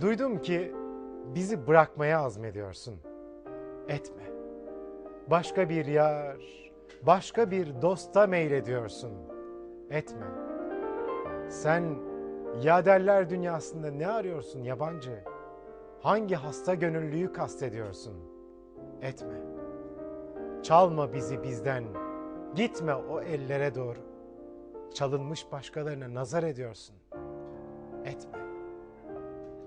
Duydum ki bizi bırakmaya azmediyorsun. Etme. Başka bir yar, başka bir dosta meylediyorsun. Etme. Sen yaderler dünyasında ne arıyorsun yabancı? Hangi hasta gönüllüyü kastediyorsun? Etme. Çalma bizi bizden. Gitme o ellere doğru. Çalınmış başkalarına nazar ediyorsun. Etme.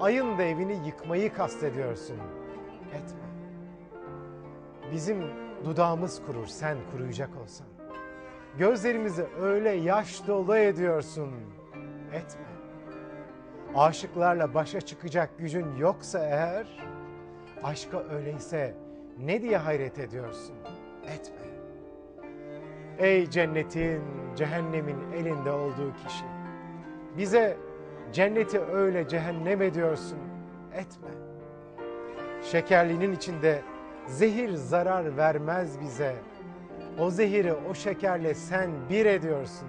Ayın da evini yıkmayı kastediyorsun. Etme. Bizim dudağımız kurur sen kuruyacak olsan. Gözlerimizi öyle yaş dolu ediyorsun. Etme. Aşıklarla başa çıkacak gücün yoksa eğer, aşka öyleyse ne diye hayret ediyorsun? Etme. Ey cennetin, cehennemin elinde olduğu kişi. Bize cenneti öyle cehennem ediyorsun. Etme. Şekerlinin içinde zehir zarar vermez bize. O zehiri o şekerle sen bir ediyorsun.